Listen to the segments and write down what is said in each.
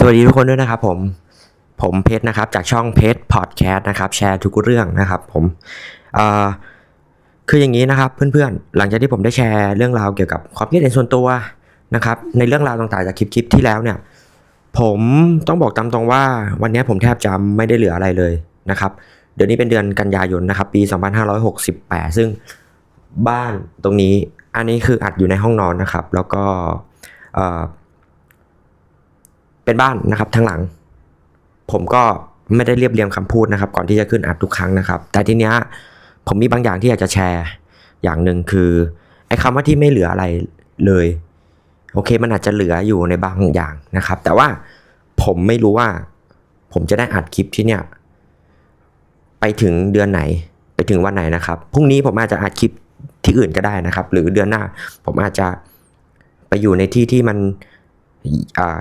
สวัสดีทุกคนด้วยนะครับผม ผมเพชรนะครับ จากช่องเพชรพอดแคสต์นะครับ แชร์ทุกเรื่องนะครับ ผมคืออย่างนี้นะครับเพื่อนๆ หลังจากที่ผมได้แชร์เรื่องราวเกี่ยวกับความคิดเห็นส่วนตัวนะครับ ในเรื่องราวต่างๆจากคลิปๆที่แล้วเนี่ย ผมต้องบอกตามตรงว่าวันนี้ผมแทบจะไม่ได้เหลืออะไรเลยนะครับ เดือนนี้เป็นเดือนกันยายนนะครับ ปี 2568 ซึ่งบ้านตรงนี้อันนี้คืออัดอยู่ในห้องนอนนะครับ แล้วก็ เป็นบ้านนะครับทั้งหลัง ผมก็ไม่ได้เรียบเรียงคำพูดนะครับ ก่อนที่จะขึ้นอัดทุกครั้งนะครับ แต่ทีเนี้ยผมมีบางอย่างที่อยากจะแชร์อย่างหนึ่งคือไอ้คำว่าที่ไม่เหลืออะไรเลย โอเคมันอาจจะเหลืออยู่ในบางอย่างนะครับ แต่ว่าผมไม่รู้ว่า ผมจะได้อัดคลิปที่เนี่ย ไปถึงเดือนไหน ไปถึงวันไหนนะครับพรุ่งนี้ผมอาจจะอัดคลิปที่อื่นก็ได้นะครับ หรือเดือนหน้า ผมอาจจะไปอยู่ในที่ที่มัน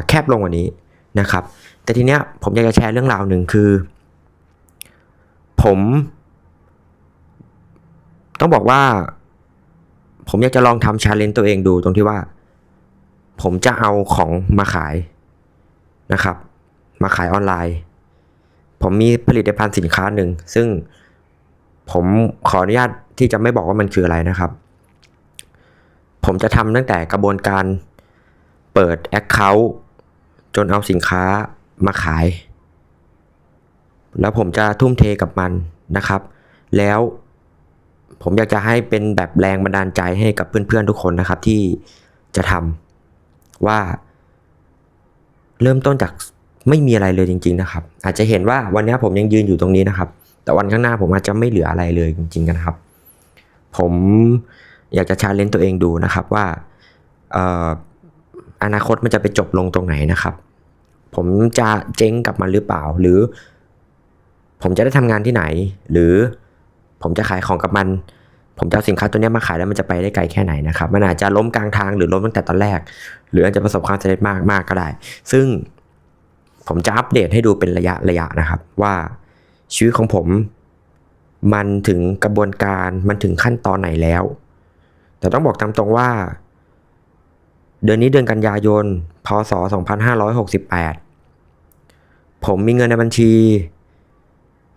แคบลงกว่านี้นะครับ แต่ทีเนี้ยผมอยากจะแชร์เรื่องราวหนึ่งคือ ผม ต้องบอกว่า ผมอยากจะลองทำชาเลนจ์ตัวเองดูตรงที่ว่า ผมจะเอาของมาขายนะครับ มาขายออนไลน์ ผมมีผลิตภัณฑ์สินค้าหนึ่ง ซึ่งผมขออนุญาตที่จะไม่บอกว่ามันคืออะไรนะครับ ผมจะทำตั้งแต่กระบวนการ เปิด Account จนเอาสินค้ามาขาย แล้วผมจะทุ่มเทกับมันนะครับ แล้วผมอยากจะให้เป็นแบบแรงบันดาลใจให้กับเพื่อนๆทุกคนนะครับที่จะทำว่า เริ่มต้นจากไม่มีอะไรเลยจริง ๆ นะครับ อาจจะเห็นว่าวันนี้ผมยังยืนอยู่ตรงนี้นะครับ แต่วันข้างหน้าผมอาจจะไม่เหลืออะไรเลยจริง ๆ นะครับ ผมอยากจะชาเลนจ์ตัวเองดูนะครับว่าเอนาคตมันจะไปจบลงตรงไหนนะครับ ผมจะเจ๊งกับมันหรือเปล่า หรือ ผมจะได้ทำงานที่ไหน หรือผมจะขายของกับมัน ผมจะเอาสินค้าตัวนี้มาขายแล้วมันจะไปได้ไกลแค่ไหนนะครับ มันอาจจะล้มกลางทางหรือล้มตั้งแต่ตอนแรก หรืออาจจะประสบความสำเร็จมากมากก็ได้ ซึ่งผมจะอัปเดตให้ดูเป็นระยะระยะนะครับ ว่าชีวิตของผมมันถึงกระบวนการมันถึงขั้นตอนไหนแล้ว แต่ต้องบอกตามตรงว่า เดือนนี้เดือนกันยายน พศ 2568 ผมมีเงินในบัญชี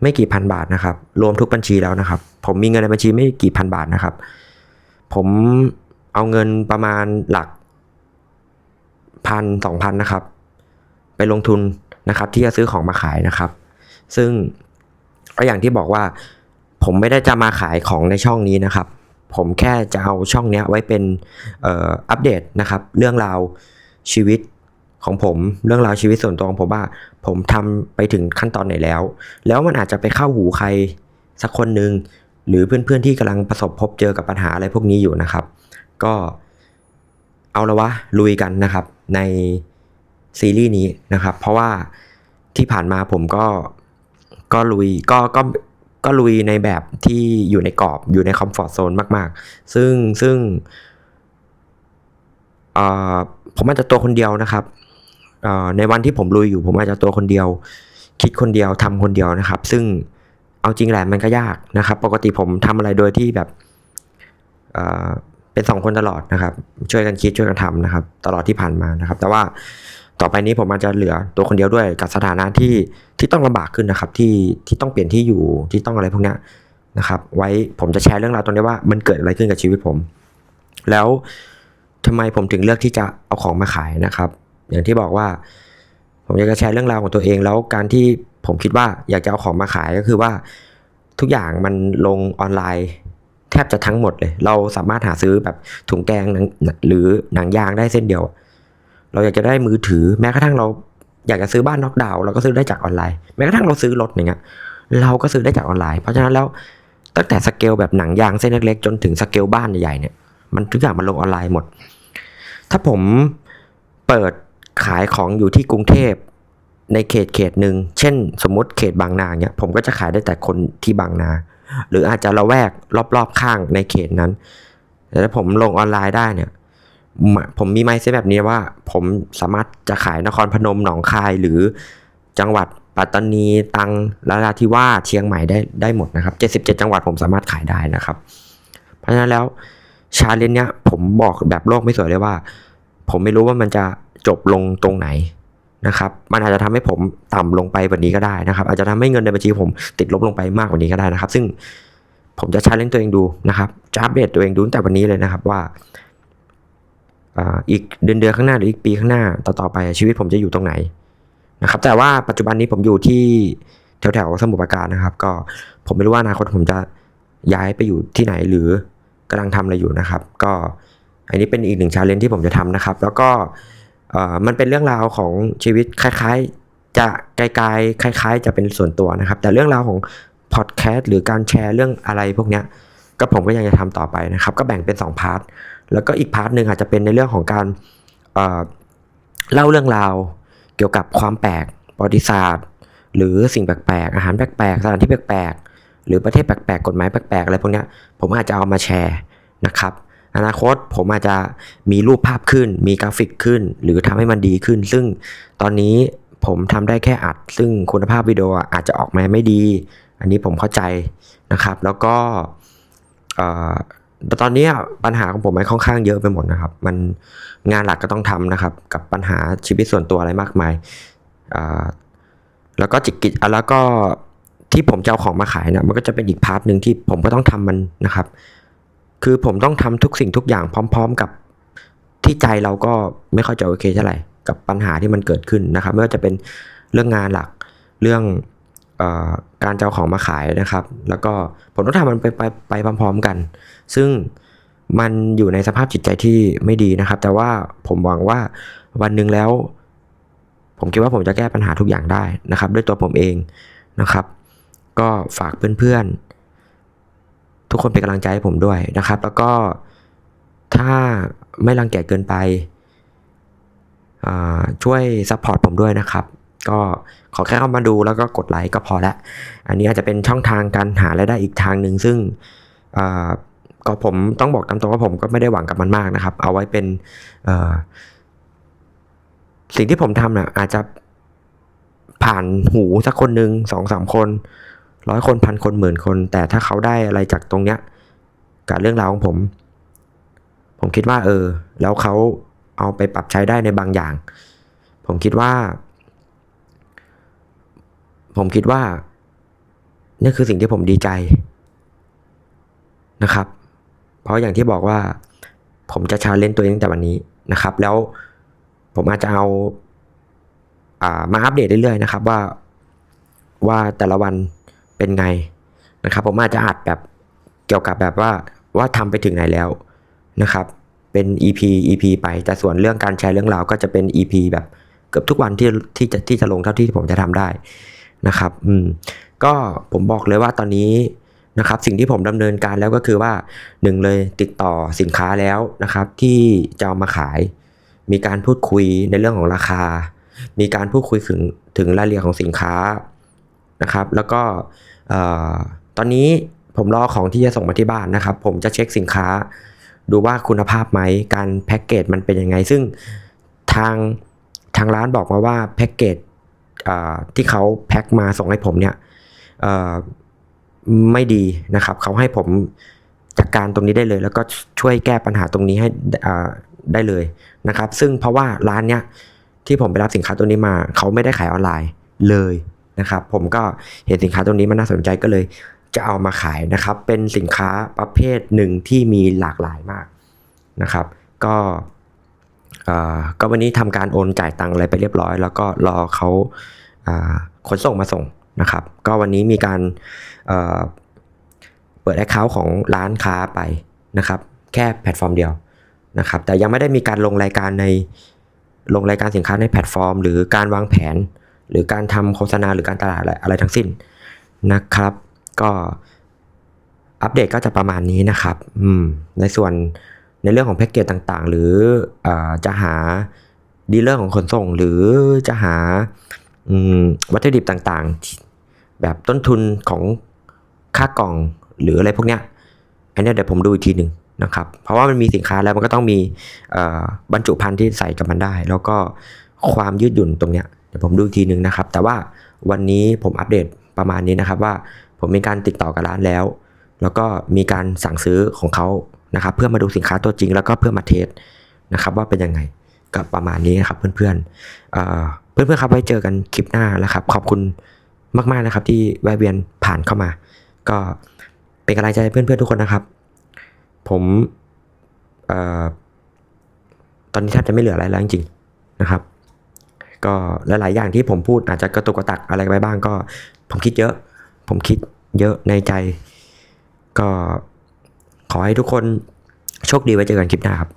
ไม่กี่พันบาทนะครับ รวมทุกบัญชีแล้วนะครับ ผมมีเงินในบัญชีไม่กี่พันบาทนะครับ ผมเอาเงินประมาณหลักพันสองพันนะครับ ไปลงทุนนะครับ ที่จะซื้อของมาขายนะครับ ซึ่งก็อย่างที่บอกว่า ผมไม่ได้จะมาขายของในช่องนี้นะครับ ผมแค่จะเอาช่องนี้ไว้เป็นอัปเดตนะครับ เรื่องราวชีวิตของผมเรื่องราวชีวิตส่วนตัวของผมว่า ผมทำไปถึงขั้นตอนไหนแล้ว แล้วมันอาจจะไปเข้าหูใครสักคนหนึ่งหรือเพื่อนๆที่กำลังประสบพบเจอกับปัญหาอะไรพวกนี้อยู่นะครับ ก็เอาละวะลุยกันนะครับ ในซีรีส์นี้นะครับ เพราะว่าที่ผ่านมาผมก็ก็ลุยก็ก็ ก็ลุยในแบบที่อยู่ในกรอบอยู่ในคอมฟอร์ทโซนมาก ๆ ซึ่งซึ่งผมอาจจะตัวคนเดียวนะครับในวันที่ผมลุยอยู่ ผมอาจจะตัวคนเดียว คิดคนเดียวทำคนเดียวนะครับ ซึ่งเอาจริงแหละมันก็ยากนะครับ ปกติผมทำอะไรโดยที่แบบเอ่อเป็นสองคนตลอดนะครับ ช่วยกันคิดช่วยกันทำนะครับ ตลอดที่ผ่านมานะครับ แต่ว่า ต่อไปนี้ผมอาจจะเหลือตัวคนเดียวด้วยกับสถานะที่ที่ต้องลำบากขึ้นนะครับ ที่ที่ต้องเปลี่ยนที่อยู่ที่ต้องอะไรพวกนี้นะครับ ไว้ผมจะแชร์เรื่องราวตรงนี้ว่ามันเกิดอะไรขึ้นกับชีวิตผม แล้วทำไมผมถึงเลือกที่จะเอาของมาขายนะครับ อย่างที่บอกว่า ผมอยากจะแชร์เรื่องราวของตัวเอง แล้วการที่ผมคิดว่าอยากจะเอาของมาขายก็คือว่าทุกอย่างมันลงออนไลน์ แทบจะทั้งหมดเลย เราสามารถหาซื้อแบบถุงแกงหนังหรือหนังยางได้เส้นเดียว เราอยากจะได้มือถือ แม้กระทั่งเราอยากจะซื้อบ้านน็อกดาวเราก็ซื้อได้จากออนไลน์ แม้กระทั่งเราซื้อรถอย่างเงี้ยเราก็ซื้อได้จากออนไลน์ เพราะฉะนั้นแล้วตั้งแต่สเกลแบบหนังยางเส้นเล็กๆจนถึงสเกลบ้านใหญ่ๆเนี่ยมันทุกอย่างมันลงออนไลน์หมด ถ้าผมเปิดขายของอยู่ที่กรุงเทพในเขตเขตหนึ่งเช่น สมมติเขตบางนาเนี่ยผมก็จะขายได้แต่คนที่บางนา หรืออาจจะละแวกรอบๆข้างในเขตนั้น แต่ถ้าผมลงออนไลน์ได้เนี่ย ผมมีไมซ์เซตแบบนี้ว่า ผมสามารถจะขายนครพนมหนองคายหรือจังหวัดปัตตานีตังนราธิวาเชียงใหม่ได้ได้หมดนะครับ 77 จังหวัดผมสามารถขายได้นะครับ เพราะฉะนั้นแล้วชาเลนจ์เนี้ยผมบอกแบบโลกไม่สวยเลยว่า ผมไม่รู้ว่ามันจะจบลงตรงไหนนะครับ มันอาจจะทำให้ผมต่ำลงไปกว่านี้ก็ได้นะครับ อาจจะทำให้เงินในบัญชีผมติดลบลงไปมากกว่านี้ก็ได้นะครับ ซึ่งผมจะชาเลนจ์ตัวเองดูนะครับจะอัปเดตตัวเองดูตั้งแต่วันนี้เลยนะครับว่า อีกเดือนเดือนข้างหน้าหรืออีกปีข้างหน้าต่อๆไปชีวิตผมจะอยู่ตรงไหนนะครับแต่ว่าปัจจุบันนี้ผมอยู่ที่แถวๆสมุทรปราการนะครับ ก็ผมไม่รู้ว่าอนาคตผมจะย้ายไปอยู่ที่ไหนหรือกำลังทำอะไรอยู่นะครับ ก็อันนี้เป็นอีกหนึ่งชาเลนจ์ที่ผมจะทำนะครับ แล้วก็มันเป็นเรื่องราวของชีวิตคล้ายๆจะไกลๆคล้าย ๆ จะเป็นส่วนตัวนะครับ แต่เรื่องราวของพอดแคสต์หรือการแชร์เรื่องอะไรพวกเนี้ยก็ผมก็ยังจะทำต่อไปนะครับ ก็แบ่งเป็น 2 พาร์ท แล้วก็อีกพาร์ทหนึ่งอาจจะเป็นในเรื่องของการเเล่าเรื่องราว เกี่ยวกับความแปลกประวัติศาสตร์ หรือสิ่งแปลกๆอาหารแปลกๆสถานที่แปลกๆหรือประเทศแปลกๆกฎหมายแปลกๆอะไรพวกนี้ผมอาจจะเอามาแชร์นะครับอนาคตผมอาจจะมีรูปภาพขึ้น มีกราฟิกขึ้น หรือทำให้มันดีขึ้น ซึ่งตอนนี้ผมทำได้แค่อัด ซึ่งคุณภาพวิดีโออาจจะออกมาไม่ดี อันนี้ผมเข้าใจนะครับ แล้วก็ แต่ตอนนี้ปัญหาของผมมันค่อนข้างเยอะไปหมดนะครับ มันงานหลักก็ต้องทำนะครับ กับปัญหาชีวิตส่วนตัวอะไรมากมายแล้วก็จิกกิจอะแล้วก็ที่ผมจะเอาของมาขายเนะมันก็จะเป็นอีกพาร์ทหนึ่งที่ผมก็ต้องทำมันนะครับ คือผมต้องทำทุกสิ่งทุกอย่างพร้อม ๆ กับที่ใจเราก็ไม่ค่อยจะโอเคเท่าไหร่กับปัญหาที่มันเกิดขึ้นนะครับไม่ว่าจะเป็นเรื่องงานหลัก เรื่อง การจะเอาของมาขายนะครับ แล้วก็ผมต้องทำมันไปไปไปพร้อมๆกัน ซึ่งมันอยู่ในสภาพจิตใจที่ไม่ดีนะครับ แต่ว่าผมหวังว่าวันหนึ่งแล้ว ผมคิดว่าผมจะแก้ปัญหาทุกอย่างได้นะครับ ด้วยตัวผมเองนะครับ ก็ฝากเพื่อนๆ ทุกคนเป็นกำลังใจให้ผมด้วยนะครับ แล้วก็ถ้าไม่รังเกียจเกินไปช่วยซัพพอร์ตผมด้วยนะครับ ก็ขอแค่เข้ามาดูแล้วก็กดไลค์ก็พอละ อันนี้อาจจะเป็นช่องทางการหารายได้อีกทางหนึ่งซึ่งก็ผมต้องบอกตามตรงว่าผมก็ไม่ได้หวังกับมันมากนะครับ เอาไว้เป็นสิ่งที่ผมทำน่ะอาจจะผ่านหูสักคนหนึ่งสองสามคนร้อยคนพันคนหมื่นคน แต่ถ้าเขาได้อะไรจากตรงเนี้ยกับเรื่องราวของผม ผมคิดว่า เออ แล้วเขาเอาไปปรับใช้ได้ในบางอย่าง ผมคิดว่า ผมคิดว่านี่คือสิ่งที่ผมดีใจนะครับ เพราะอย่างที่บอกว่า ผมจะชาเลนจ์ตัวเองตั้งแต่วันนี้นะครับ แล้วผมอาจจะเอาอ่ามาอัปเดตเรื่อยๆนะครับ ว่าว่าแต่ละวันเป็นไงนะครับ ผมอาจจะอัดแบบเกี่ยวกับแบบว่าว่าทำไปถึงไหนแล้วนะครับ เป็น EP EP ไป แต่ส่วนเรื่องการแชร์เรื่องราวก็จะเป็น EP แบบเกือบทุกวันที่ที่จะที่จะลงเท่าที่ผมจะทำได้ นะครับอืมก็ผมบอกเลยว่าตอนนี้นะครับสิ่งที่ผมดำเนินการแล้วก็คือว่าหนึ่งเลยติดต่อสินค้าแล้วนะครับ ที่จะเอามาขาย มีการพูดคุยในเรื่องของราคา มีการพูดคุยถึงถึงรายละเอียดของสินค้านะครับ แล้วก็อตอนนี้ผมรอของที่จะส่งมาที่บ้านนะครับ ผมจะเช็คสินค้า ดูว่าคุณภาพไหมการแพ็กเกจมันเป็นยังไง ซึ่งทางทางร้านบอกมาว่าแพ็กเกจ ที่เขาแพ็คมาส่งให้ผมเนี่ยไม่ดีนะครับ เขาให้ผมจัดการตรงนี้ได้เลย แล้วก็ช่วยแก้ปัญหาตรงนี้ให้ได้เลยนะครับ ซึ่งเพราะว่าร้านเนี้ยที่ผมไปรับสินค้าตัวนี้มา เขาไม่ได้ขายออนไลน์เลยนะครับ ผมก็เห็นสินค้าตัวนี้มันน่าสนใจก็เลย จะเอามาขายนะครับ เป็นสินค้าประเภทหนึ่งที่มีหลากหลายมากนะครับ ก็ ก็วันนี้ทำการโอนจ่ายตังอะไรไปเรียบร้อย แล้วก็รอเขาขนส่งมาส่งนะครับ ก็วันนี้มีการเอ่อเปิดแอคเคาท์ของร้านค้าไปนะครับ แค่แพลตฟอร์มเดียวนะครับ แต่ยังไม่ได้มีการลงรายการในลงรายการสินค้าในแพลตฟอร์ม หรือการวางแผน หรือการทำโฆษณาหรือการตลาดอะไรอะไรทั้งสิ้นนะครับ ก็อัปเดตก็จะประมาณนี้นะครับ อืม ในส่วน ในเรื่องของแพ็กเกจต่างๆ หรืออจะหาดีลเลอร์ของขนส่ง หรือจะหาวัตถุดิบต่างๆ แบบต้นทุนของค่ากล่องหรืออะไรพวกเนี้ยอันนี้เดี๋ยวผมดูอีกทีหนึ่งนะครับ เพราะว่ามันมีสินค้าแล้วมันก็ต้องมีบรรจุภัณฑ์ที่ใส่กับมันได้ แล้วก็ความยืดหยุ่นตรงเนี้ยเดี๋ยวผมดูอีกทีหนึ่งนะครับ แต่ว่าวันนี้ผมอัปเดตประมาณนี้นะครับว่าผมมีการติดต่อกับร้านแล้ว แล้วก็มีการสั่งซื้อของเขา นะครับเพื่อมาดูสินค้าตัวจริง แล้วก็เพื่อมาเทสนะครับว่าเป็นยังไงกับประมาณนี้นะครับเพื่อนๆเอ่อเพื่อนๆครับไว้เจอกันคลิปหน้าแล้วครับ ขอบคุณมากๆนะครับ ที่แวะเวียนผ่านเข้ามา ก็เป็นกำลังใจให้เพื่อนๆทุกคนนะครับ ผมอตอนนี้แทบจะไม่เหลืออะไรแล้วจริงๆนะครับ ก็หลายๆอย่างที่ผมพูดอาจจะกระตุกกระตักอะไรไปบ้างก็ ผมคิดเยอะ ผมคิดเยอะในใจ ก็ ขอให้ทุกคนโชคดีไว้เจอกันคลิปหน้าครับ